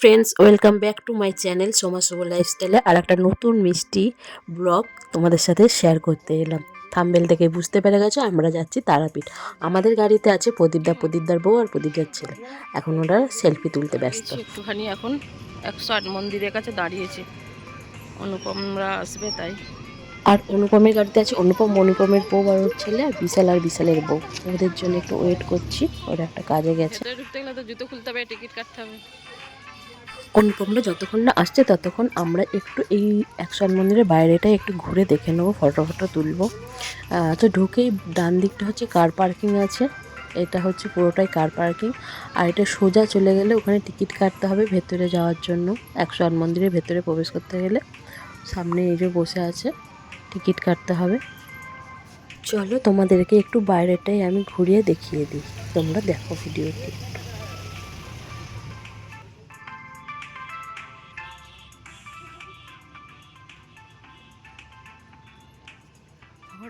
Friends welcome back to my channel Soma Shubho লাইফস্টাইলে আর একটা নতুন মিষ্টি ব্লগ তোমাদের সাথে শেয়ার করতে এলাম। থাম্বেল থেকে বুঝতে পেরে গেছো আমরা যাচ্ছি তারাপীঠ। আমাদের গাড়িতে আছে প্রদীপদা প্রদীপদার বউ আর প্রদীপদার ছেলে। এখন ওরা সেলফি তুলতে ব্যস্ত। একটুখানি এখন একশো আট মন্দিরের কাছে দাঁড়িয়েছে। অনুপমরা আসবে তাই। আর অনুপমের গাড়িতে আছে অনুপম অনুপমের বউ আর ওর ছেলে আর বিশাল আর বিশালের বউ। ওদের জন্য একটু ওয়েট করছি ওরা একটা কাজে গেছে। ঢুকতে গেলে তো জুতো খুলতে হবে টিকিট কাটতে হবে। অনুপমরা যতক্ষণ না আসছে, ততক্ষণ আমরা একটু এই অ্যাকশন মন্দিরের বাইরেটাই একটু ঘুরে দেখে নেব ফটো ফটো তুলবো। তো ঢুকেই ডান দিকটা হচ্ছে কার পার্কিং আছে। এটা হচ্ছে পুরোটাই কার পার্কিং আর এটা সোজা চলে গেলে ওখানে টিকিট কাটতে হবে ভেতরে যাওয়ার জন্য একশো আট মন্দিরের ভেতরে প্রবেশ করতে গেলে। সামনে এই যে বসে আছে, টিকিট কাটতে হবে। চলো তোমাদেরকে একটু বাইরেটাই আমি ঘুরিয়ে দেখিয়ে দিই। তোমরা দেখো ভিডিওটি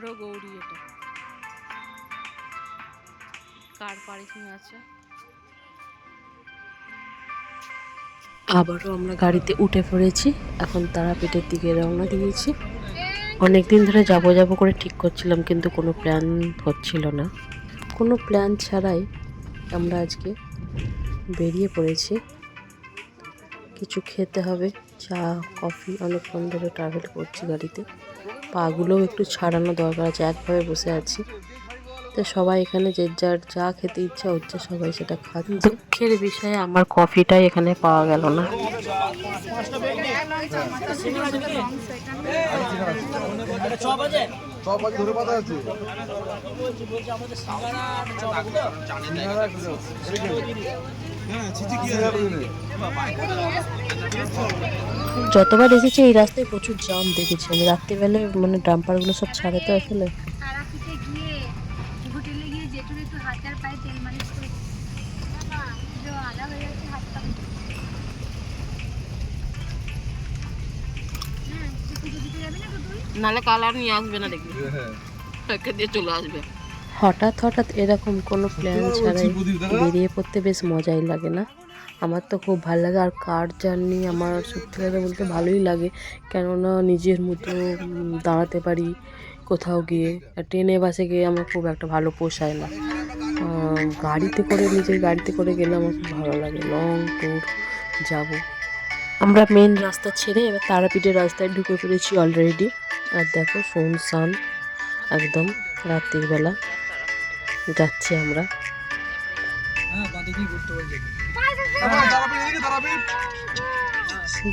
হর গৌরী এটা। কার পার্কিং আছে? আবারও আমরা গাড়িতে উঠে পড়েছি। এখন তারাপীঠের দিকে রওনা দিয়েছি। অনেক দিন ধরে যাব যাব করে ঠিক করছিলাম, কিন্তু কোনো প্ল্যান হচ্ছিল না। কোনো প্ল্যান ছাড়াই আমরা আজকে বেরিয়ে পড়েছি। কিছু খেতে হবে, চা, কফি, অনেকক্ষণ ধরে ট্রাভেল করছি গাড়িতে। পাগুলোও একটু ছাড়ানো দরকার আছে, একভাবে বসে আছি। তো সবাই এখানে যে যার যা খেতে ইচ্ছা হচ্ছে সবাই সেটা খাচ্ছে। দুঃখের বিষয়ে আমার কফিটাই এখানে পাওয়া গেল না। ধরে যতবার এসেছি এই রাস্তায় প্রচুর জাম দেখেছি আমি। রাত্রিবেলায় মানে ডাম্পারগুলো সব ছাড়াতে আসলে। হয়ে হ্যাঁ নালে কালার নিয়ে আসবে না দেখবি। একে দিয়ে চলে আসবে। হঠাৎ হঠাৎ এরকম কোনো প্ল্যান ছাড়াই বেরিয়ে পড়তে বেশ মজাই লাগে না। আমার তো খুব ভালো লাগে আর কার জার্নি আমার সত্যি কথা বলতে ভালোই লাগে। কেননা নিজের মতো দাঁড়াতে পারি কোথাও গিয়ে। আর ট্রেনে বাসে গিয়ে আমার খুব একটা ভালো পোষায় না। গাড়িতে করে নিজের গাড়িতে করে গেলে আমার খুব ভালো লাগে। লং ট্যুর যাব। আমরা মেন রাস্তা ছেড়ে এবার তারাপীঠের রাস্তায় ঢুকে পড়েছি অলরেডি আর দেখো শুনশান একদম রাত্রির বেলা। যাচ্ছি আমরা।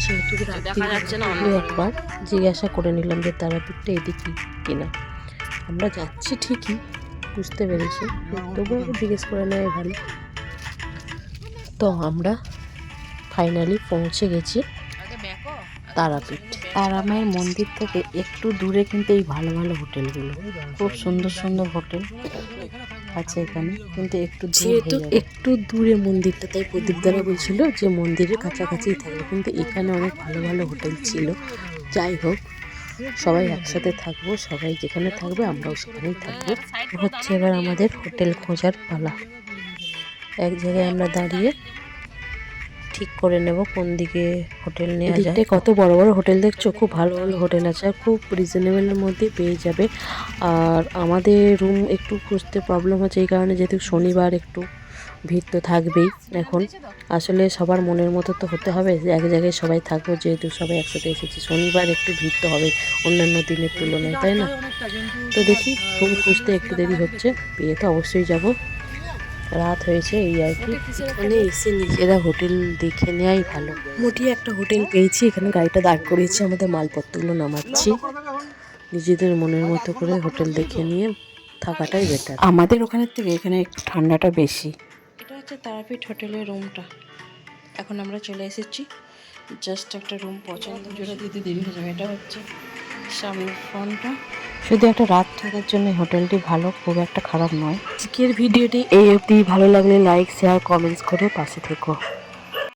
যেহেতু না রাত্রি একবার জিজ্ঞাসা করে নিলাম যে তারাপীঠটা এদিকে কিনা। আমরা যাচ্ছি ঠিকই বুঝতে পেরেছি। তবুও জিজ্ঞেস করে নেওয়াই ভালো। তো আমরা ফাইনালি পৌঁছে গেছি তারাপীঠ। তারামায়ের মন্দির থেকে একটু দূরে কিন্তু এই ভালো ভালো হোটেলগুলো। খুব সুন্দর সুন্দর হোটেল। আছে এখানে কিন্তু একটু যেহেতু একটু দূরে মন্দিরটা তাই প্রদীপ দ্বারা বলছিল যে মন্দিরের কাছাকাছি থাকবে কিন্তু এখানে অনেক ভালো ভালো হোটেল ছিল। যাই হোক সবাই একসাথে থাকব সবাই যেখানে থাকবে আমরাও সেখানেই থাকব। হচ্ছে এবার আমাদের হোটেল খোঁজার পালা। এক জায়গায় আমরা দাঁড়িয়ে ঠিক করে নেব কোন দিকে হোটেল নেওয়া যায়। কত বড় বড় হোটেল দেখছ? খুব ভালো ভালো হোটেল আছে আর খুব রিজনেবলের মধ্যে পেয়ে যাবে। আর আমাদের রুম একটু খুঁজতে প্রবলেম হচ্ছে, এই কারণে যেহেতু শনিবার একটু ভিড় তো থাকবেই এখন। আসলে সবার মনের মতো তো হতে হবে এক জায়গায় সবাই থাকব, যেহেতু সবাই একসাথে এসেছি। শনিবার একটু ভিড় তো হবে অন্যান্য দিনের তুলনায়, তাই না? তো দেখি রুম খুঁজতে একটু দেরি হচ্ছে, পেয়ে তো অবশ্যই যাব। রাত হয়েছে এই আর কি। এখানে এসে নিজেরা হোটেল দেখে নেওয়াই ভালো। মোটিয়ে একটা হোটেল পেয়েছি এখানে গাড়িটা দাঁড় করিয়েছি আমাদের মালপত্রগুলো নামাচ্ছি। নিজেদের মনের মতো করে হোটেল দেখে নিয়ে থাকাটাই বেটার আমাদের ওখানের থেকে এখানে একটু ঠান্ডাটা বেশি। এটা হচ্ছে তারাপীঠ হোটেলের রুমটা এখন আমরা চলে এসেছি। জাস্ট একটা রুম পছন্দ। জোড়া দিতে দেরি হয়ে যাবে। এটা হচ্ছে সামনের ফোনটা। শুধু একটা রাত থাকার জন্য হোটেলটি ভালো, খুব একটা খারাপ নয়। আজকের ভিডিওটি এই অবধি। ভালো লাগলে লাইক শেয়ার কমেন্টস করে পাশে থেকো।